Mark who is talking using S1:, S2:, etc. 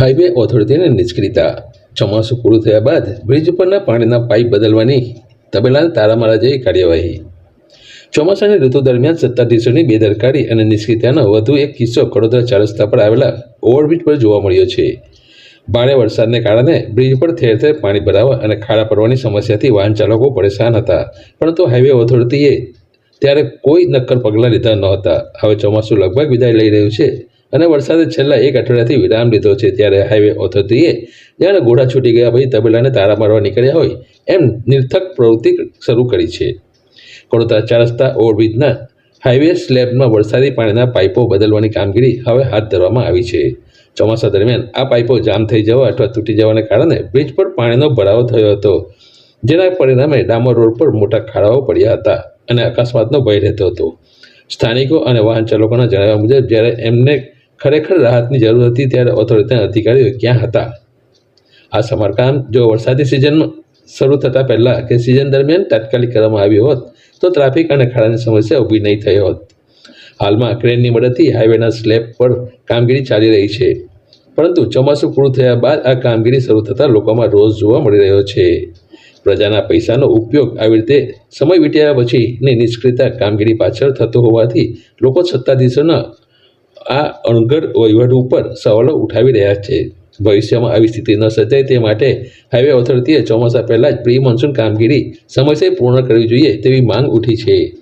S1: Highway ઓથોરિટીને નિષ્ક્રિયતા. ચોમાસું પૂરું થયા બાદ બ્રિજ પરના પાણીના પાઇપ બદલવાની તબેલાને તારામારા જેવી કાર્યવાહી. ચોમાસાની ઋતુ દરમિયાન સત્તાધીશોની બેદરકારી અને નિષ્ક્રિયતાનો વધુ એક કિસ્સો કડોદરા ચાર રસ્તા પર આવેલા ઓવરબ્રિજ પર જોવા મળ્યો છે. ભારે વરસાદને કારણે બ્રિજ પર ઠેર ઠેર પાણી ભરાવા અને ખાડા પડવાની સમસ્યાથી વાહન ચાલકો પરેશાન હતા. પરંતુ હાઈવે ઓથોરિટીએ ત્યારે કોઈ નક્કર પગલાં લીધા નહોતા. હવે ચોમાસું લગભગ વિદાય લઈ રહ્યું છે. અને વરસાદે છેલ્લા એક અઠવાડિયાથી વિરામ લીધો છે. ત્યારે હાઈવે ઓથોરિટીએ જાણે ઘોડા છૂટી ગયા પછી તબેલાને તારા મારવા નીકળ્યા હોય એમ નિર્થક પ્રવૃત્તિ શરૂ કરી છે. કડોદરા ચાર રસ્તા ઓવરબ્રિજના હાઈવે સ્લેબમાં વરસાદી પાણીના પાઇપો બદલવાની કામગીરી હવે હાથ ધરવામાં આવી છે. ચોમાસા દરમિયાન આ પાઇપો જામ થઈ જવા અથવા તૂટી જવાને કારણે બ્રિજ પર પાણીનો ભરાવો થયો હતો, જેના પરિણામે ડામર રોડ પર મોટા ખાડાઓ પડ્યા હતા અને અકસ્માતનો ભય રહેતો હતો. સ્થાનિકો અને વાહન ચાલકોના જણાવ્યા મુજબ જ્યારે એમને ખરેખર રાહતની જરૂર હતી ત્યારે ઓથોરિટીના અધિકારીઓ ક્યાં હતા? આ સમારકામ જો વરસાદી સિઝન શરૂ થતાં પહેલાં કે સિઝન દરમિયાન તાત્કાલિક કરવામાં આવ્યું હોત, તો ટ્રાફિક અને ખાડાની સમસ્યા ઊભી નહીં થઈ હોત. હાલમાં ક્રેનની મદદથી હાઈવેના સ્લેબ પર કામગીરી ચાલી રહી છે. પરંતુ ચોમાસું પૂરું થયા બાદ આ કામગીરી શરૂ થતાં લોકોમાં રોષ જોવા મળી રહ્યો છે. પ્રજાના પૈસાનો ઉપયોગ આવી રીતે સમય વીત્યા પછીની નિષ્ક્રિયતા કામગીરી પાછળ થતો હોવાથી લોકો સત્તાધીશોના આ અણઘડ વહીવટ ઉપર સવાલો ઉઠાવી રહ્યા છે. ભવિષ્યમાં આવી સ્થિતિ ન સર્જાય તે માટે હાઈવે ઓથોરિટીએ ચોમાસા પહેલાં જ પ્રી મોન્સૂન કામગીરી સમયસર પૂર્ણ કરવી જોઈએ તેવી માંગ ઉઠી છે.